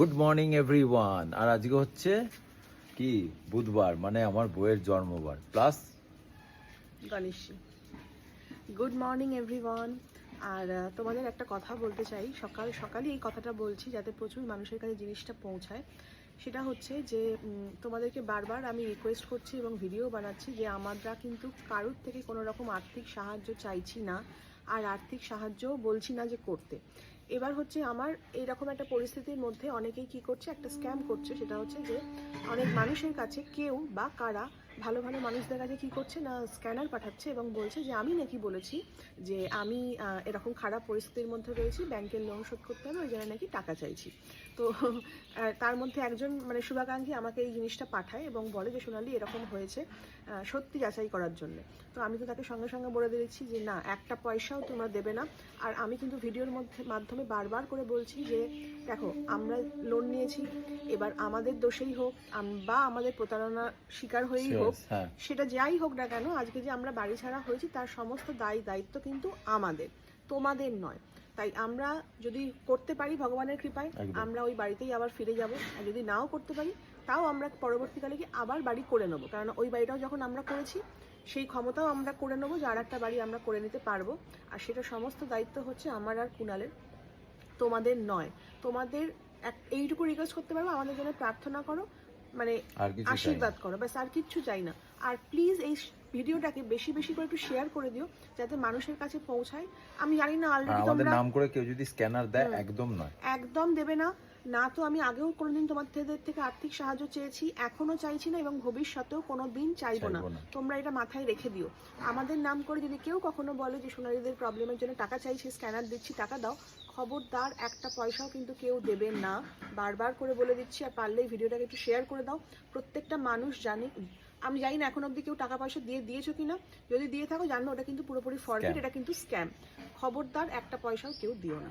Good morning everyone আর আজকে হচ্ছে কি? বুধবার মানে আমার বইয়ের জন্মবার। প্লাস গণেশী গুড মর্নিং এভরিওয়ান আর তোমাদের একটা কথা বলতে চাই। সকাল, সকালই এই কথাটা বলছি যাতে প্রচুর মানুষের কাছে জিনিসটা পৌঁছায়। সেটা হচ্ছে যে তোমাদেরকে বারবার আমি রিকোয়েস্ট করছি এবং ভিডিও বানাচ্ছি যে, আমরা কিন্তু কারোর থেকে কোনো রকম আর্থিক সাহায্য চাইছি না। আর আর্থিক সাহায্যও বলছি না যে করতে। এবার হচ্ছে আমার এইরকম একটা পরিস্থিতির মধ্যে অনেকেই কি করছে, একটা স্ক্যাম করছে, সেটা হচ্ছে যে অনেক মানুষের কাছে কেউ বা কারা ভালো ভালো মানুষদের কাছে কি করছে না স্ক্যানার পাঠাচ্ছে এবং বলছে যে আমি নাকি বলেছি যে আমি এরকম খারাপ পরিস্থিতির মধ্যে রয়েছি ব্যাংকের লোন শোধ করতে হবে, ওই জন্য নাকি টাকা চাইছি। তো তার মধ্যে একজন মানে শুভাকাঙ্ক্ষী আমাকে এই জিনিসটা পাঠায় এবং বলে যে, সোনালি, এরকম হয়েছে সত্যি যাচাই করার জন্য। তো আমি তো তাকে সঙ্গে সঙ্গে বলে দিয়েছি যে, না, একটা পয়সাও তোমরা দেবে না। আর আমি কিন্তু ভিডিওর মধ্যে, মাধ্যমে বারবার করে বলছি যে দেখো আমরা লোন নিয়েছি এবার আমাদের দোষেই হোক আম- বা আমাদের প্রতারণার শিকার হয়েই হোক হ্যাঁ। সেটা যাই হোক না কেন আজকে যে আমরা বাড়ি ছাড়া হয়েছি তার সমস্ত দায়ী দায়িত্ব কিন্তু আমাদের তোমাদের নয়। তাই আমরা যদি করতে পারি ভগবানের কৃপায় আমরা ওই বাড়িতেই আবার ফিরে যাব আর যদি নাও করতে পারি তাও আমরা পরবর্তীকালে কি আবার বাড়ি করে নেব। কারণ ওই বাড়িটাও যখন আমরা করেছি সেই ক্ষমতাও আমরা করে নেব যে আর একটা বাড়ি আমরা করে নিতে পারব আর সেটা সমস্ত দায়িত্ব হচ্ছে আমার আর কুণালের। তোমাদের নয় তোমাদের এক- এইটুকু রিকোয়েস্ট করতে পারব আমাদের জন্য প্রার্থনা করো মানে। আশীর্বাদ করো ব্যাস আর কিচ্ছু চাই না আর প্লিজ এই ভিডিওটাকে বেশি বেশি করে একটু শেয়ার করে দিও যাতে মানুষের কাছে পৌঁছায়। আমি জানি না অলরেডি আমাদের নাম করে কেউ যদি স্ক্যানার দেয় একদম নয়। একদম দেবে না। না তো আমি আগেও কোনোদিন তোমাদের থেকে আর্থিক সাহায্য চেয়েছি এখনও চাইছি না এবং ভবিষ্যতেও কোনোদিন চাইব না। চাইব না। তোমরা এটা মাথায় রেখে দিও। আমাদের নাম করে যদি কেউ কখনো বলে যে সোনালীদের প্রবলেমের জন্য টাকা চাইছে স্ক্যানার দিচ্ছি টাকা দাও খবরদার একটা পয়সাও কিন্তু কেউ দেবে না। বারবার করে বলে দিচ্ছি আর পারলে এই ভিডিওটাকে একটু শেয়ার করে দাও। প্রত্যেকটা মানুষ জানে আমি জানি না এখন অব্দি কেউ টাকা পয়সা দিয়ে দিয়েছ কিনা। যদি দিয়ে থাকো জানব ওটা কিন্তু পুরোপুরি ফরফিট এটা কিন্তু স্ক্যাম খবরদার একটা পয়সাও কেউ দিও না।